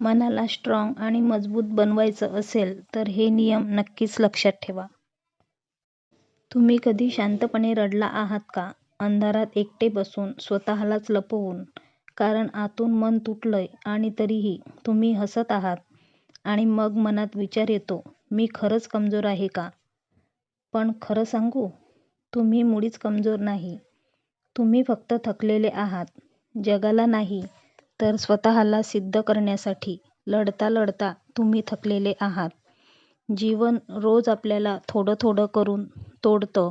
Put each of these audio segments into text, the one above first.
मनाला स्ट्राँग आणि मजबूत बनवायचं असेल तर हे नियम नक्कीच लक्षात ठेवा. तुम्ही कधी शांतपणे रडला आहात का? अंधारात एकटे बसून, स्वतःलाच लपवून? कारण आतून मन तुटलंय आणि तरीही तुम्ही हसत आहात आणि मग मनात विचार येतो, मी खरंच कमजोर आहे का? पण खरं सांगू? तुम्ही मुळीच कमजोर नाही. तुम्ही फक्त थकलेले आहात. जगाला नाही, तर स्वतःला सिद्ध करण्यासाठी लढता लढता तुम्ही थकलेले आहात. जीवन रोज आपल्याला थोडं थोडं करून तोडतं.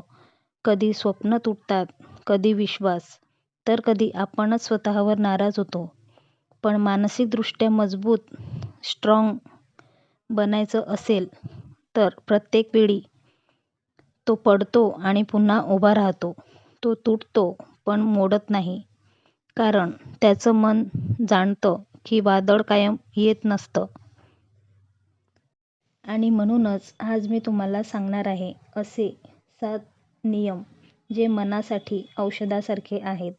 कधी स्वप्नं तुटतात, कधी विश्वास, तर कधी आपणच स्वतःवर नाराज होतो. पण मानसिकदृष्ट्या मजबूत, स्ट्राँग बनायचं असेल तर प्रत्येक वेळी तो पडतो आणि पुन्हा उभा राहतो. तो तुटतो पण मोडत नाही. कारण त्याचं मन जाणतं की वादळ कायम येत नसतं. आणि म्हणूनच आज मी तुम्हाला सांगणार आहे असे सात नियम जे मनासाठी औषधासारखे आहेत.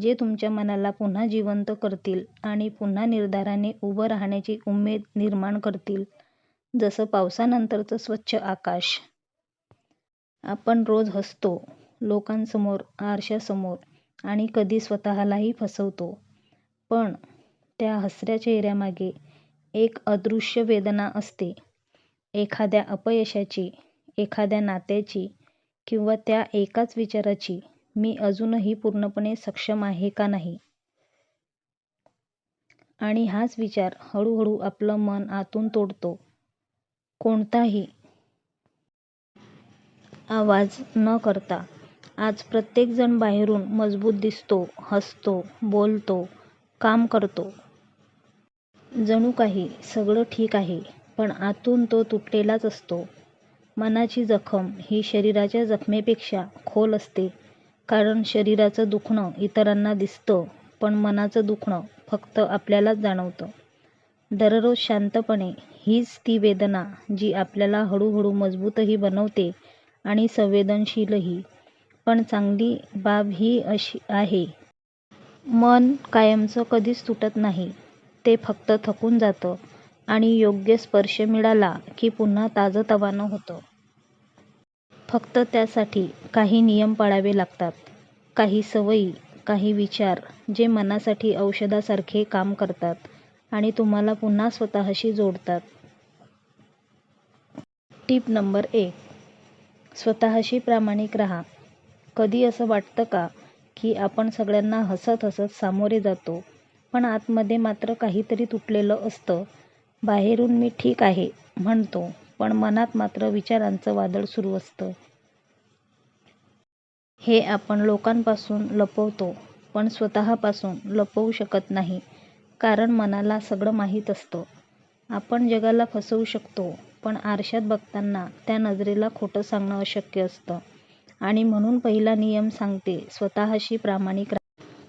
जे तुमच्या मनाला पुन्हा जिवंत करतील आणि पुन्हा निर्धाराने उभं राहण्याची उमेद निर्माण करतील. जसं पावसानंतरचं स्वच्छ आकाश. आपण रोज हसतो. लोकांसमोर, आरशासमोर आणि कधी स्वतःलाही फसवतो. पण त्या हसऱ्या चेहऱ्यामागे एक अदृश्य वेदना असते. एखाद्या अपयशाची, एखाद्या नात्याची किंवा त्या एकाच विचाराची मी अजूनही पूर्णपणे सक्षम आहे का नाही? आणि हाच विचार हळूहळू आपलं मन आतून तोडतो. कोणताही आवाज न करता. आज प्रत्येकजण बाहेरून मजबूत दिसतो, हसतो, बोलतो, काम करतो. जणू काही सगळं ठीक आहे. पण आतून तो तुटलेलाच असतो. मनाची जखम ही शरीराच्या जखमेपेक्षा खोल असते. कारण शरीराचं दुखणं इतरांना दिसतं पण मनाचं दुखणं फक्त आपल्यालाच जाणवतं. दररोज शांतपणे हीच ती वेदना जी आपल्याला हळूहळू मजबूतही बनवते आणि संवेदनशीलही. पण चांगली बाब ही अशी आहे. मन कायमचं कधीच तुटत नाही. ते फक्त थकून जातं आणि योग्य स्पर्श मिळाला की पुन्हा ताजंतवानं होतं. फक्त त्यासाठी काही नियम पाळावे लागतात. काही सवयी, काही विचार जे मनासाठी औषधासारखे काम करतात आणि तुम्हाला पुन्हा स्वतःशी जोडतात. टीप नंबर एक. स्वतःशी प्रामाणिक राहा. कधी असं वाटतं का की आपण सगळ्यांना हसत हसत सामोरे जातो पण आतमध्ये मात्र काहीतरी तुटलेलं असतं? बाहेरून मी ठीक आहे म्हणतो पण मनात मात्र विचारांचं वादळ सुरू असतं. हे आपण लोकांपासून लपवतो पण स्वतःपासून लपवू शकत नाही. कारण मनाला सगळं माहीत असतं. आपण जगाला फसवू शकतो पण आरशात बघताना त्या नजरेला खोटं सांगणं अशक्य असतं. आणि म्हणून पहिला नियम सांगते स्वतःशी प्रामाणिक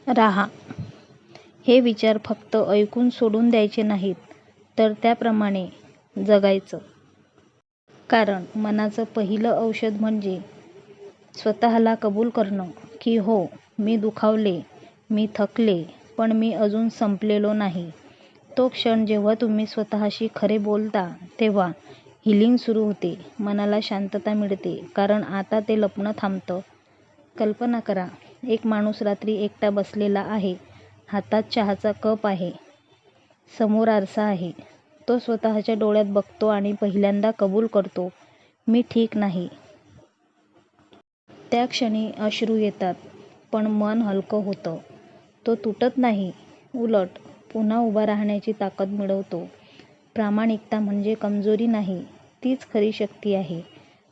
राहा. हे विचार फक्त ऐकून सोडून द्यायचे नाहीत तर त्याप्रमाणे जगायचं. कारण मनाचं पहिलं औषध म्हणजे स्वतःला कबूल करणं की हो मी दुखावले, मी थकले पण मी अजून संपलेलो नाही. तो क्षण जेव्हा तुम्ही स्वतःशी खरे बोलता तेव्हा हिलिंग सुरू होते. मनाला शांतता मिळते कारण आता ते लपणं थांबतं. कल्पना करा एक माणूस रात्री एकटा बसलेला आहे. हातात चहाचा कप आहे. समोर आरसा आहे. तो स्वतःच्या डोळ्यात बघतो आणि पहिल्यांदा कबूल करतो, मी ठीक नाही. त्या क्षणी अश्रू येतात पण मन हलकं होतं. तो तुटत नाही. उलट पुन्हा उभा राहण्याची ताकद मिळवतो. प्रामाणिकता म्हणजे कमजोरी नाही, तीच खरी शक्ती आहे.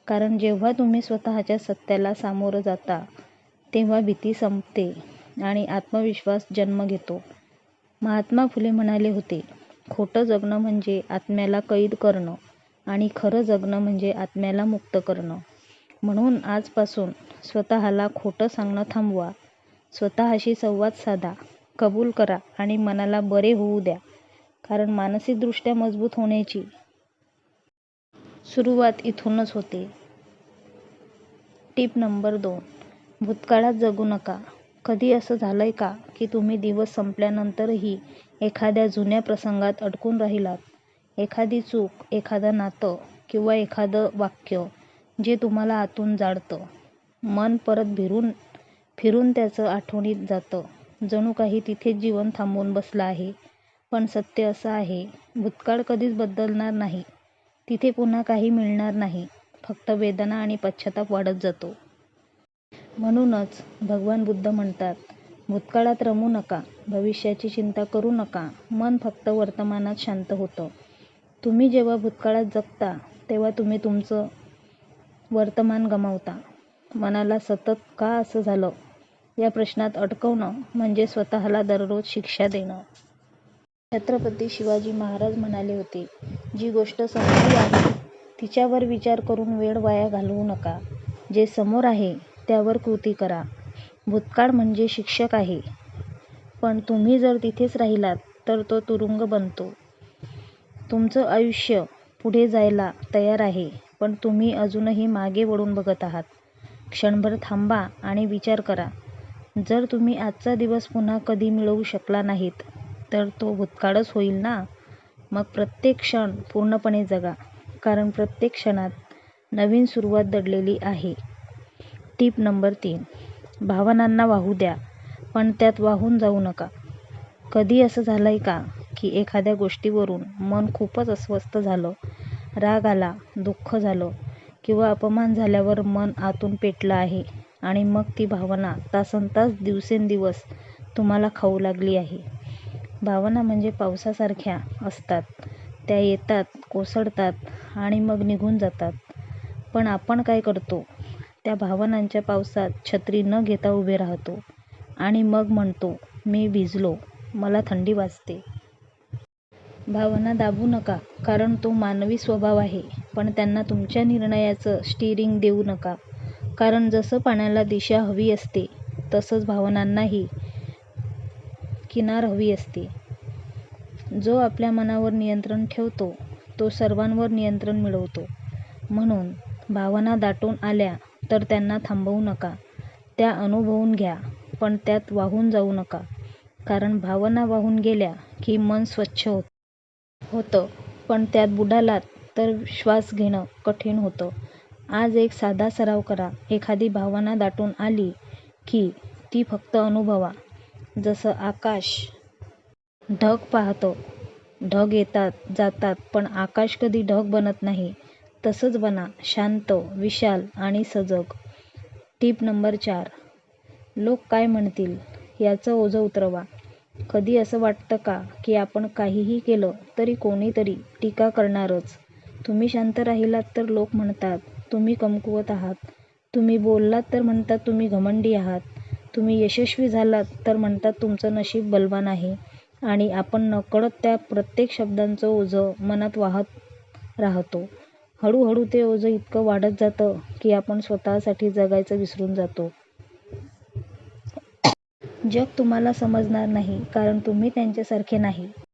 कारण जेव्हा तुम्ही स्वतःच्या सत्याला सामोरं जाता तेव्हा भीती संपते आणि आत्मविश्वास जन्म घेतो. महात्मा फुले म्हणाले होते, खोटं जगणं म्हणजे आत्म्याला कैद करणं आणि खरं जगणं म्हणजे आत्म्याला मुक्त करणं. म्हणून आजपासून स्वतःला खोटं सांगणं थांबवा. स्वतःशी संवाद साधा, कबूल करा आणि मनाला बरे होऊ द्या. कारण मानसिकदृष्ट्या मजबूत होण्याची सुरुवात इथूनच होते. टीप नंबर दोन. भूतकाळात जगू नका. कधी असं झालंय का की तुम्ही दिवस संपल्यानंतरही एखाद्या जुन्या प्रसंगात अडकून राहिलात. एखादी चूक, एखादं नातं किंवा एखादं वाक्य जे तुम्हाला आतून जाळतं. मन परत फिरून त्याच आठवणीत जातं. जणू काही तिथेच जीवन थांबून बसलं आहे. पण सत्य असं आहे, भूतकाळ कधीच बदलणार नाही. तिथे पुन्हा काही मिळणार नाही. फक्त वेदना आणि पश्चाताप वाढत जातो. म्हणूनच भगवान बुद्ध म्हणतात, भूतकाळात रमू नका. भविष्याची चिंता करू नका. मन फक्त वर्तमानात शांत होतं. तुम्ही जेव्हा भूतकाळात जगता तेव्हा तुम्ही तुमचं वर्तमान गमावता. मनाला सतत का असं झालं या प्रश्नात अडकवणं म्हणजे स्वतःला दररोज शिक्षा देणं. छत्रपती शिवाजी महाराज म्हणाले होते, जी गोष्ट समोर आहे तिच्यावर विचार करून वेळ वाया घालवू नका. जे समोर आहे त्यावर कृती करा. भूतकाळ म्हणजे शिक्षक आहे. पण तुम्ही जर तिथेच राहिलात तर तो तुरुंग बनतो. तुमचं आयुष्य पुढे जायला तयार आहे पण तुम्ही अजूनही मागे वळून बघत आहात. क्षणभर थांबा आणि विचार करा. जर तुम्ही आजचा दिवस पुन्हा कधी मिळवू शकला नाहीत तर तो भूतकाळच होईल ना? मग प्रत्येक क्षण पूर्णपणे जगा. कारण प्रत्येक क्षणात नवीन सुरुवात दडलेली आहे. टीप नंबर तीन. भावनांना वाहू द्या पण त्यात वाहून जाऊ नका. कधी असं झालंय का की एखाद्या गोष्टीवरून मन खूपच अस्वस्थ झालं, राग आला, दुःख झालं किंवा अपमान झाल्यावर मन आतून पेटलं आहे आणि मग ती भावना तासन्तास दिवसेंदिवस तुम्हाला खाऊ लागली आहे. भावना म्हणजे पावसासारख्या असतात. त्या येतात, कोसळतात आणि मग निघून जातात. पण आपण काय करतो? त्या भावनांच्या पावसात छत्री न घेता उभे राहतो आणि मग म्हणतो, मी भिजलो, मला थंडी वाजते. भावना दाबू नका कारण तो मानवी स्वभाव आहे. पण त्यांना तुमच्या निर्णयाचं स्टीअरिंग देऊ नका. कारण जसं पाण्याला दिशा हवी असते तसंच भावनांनाही किनार हवी असते. जो आपल्या मनावर नियंत्रण ठेवतो तो सर्वांवर नियंत्रण मिळवतो. म्हणून भावना दाटून आल्या तर त्यांना थांबवू नका. त्या अनुभवून घ्या पण त्यात वाहून जाऊ नका. कारण भावना वाहून गेल्या की मन स्वच्छ होतं पण त्यात बुडालात तर श्वास घेणं कठीण होतं. आज एक साधा सराव करा. एखादी भावना दाटून आली की ती फक्त अनुभवा. जसं आकाश ढग पाहतं. ढग येतात, जातात पण आकाश कधी ढग बनत नाही. तसंच बना शांत, विशाल आणि सजग. टीप नंबर चार. लोक काय म्हणतील याचं ओझं उतरवा. कधी असं वाटतं का की आपण काहीही केलं तरी कोणीतरी टीका करणारच. तुम्ही शांत राहिलात तर लोक म्हणतात, तुम्ही कमकुवत आहात. तुम्ही बोललात तर म्हणतात तुम्ही घमंडी आहात. तुम्ही यशस्वी झालात तर म्हणतात तुमचं नशीब बलवान आहे आणि आपण नकळत त्या प्रत्येक शब्दाचं ओझं मनात वाहत राहतो. हळूहळू ते ओझं इतकं वाढत जातं की आपण स्वतःसाठी जगायचं विसरून जातो. जग तुम्हाला समजणार नाही कारण तुम्ही त्यांच्यासारखे नाही.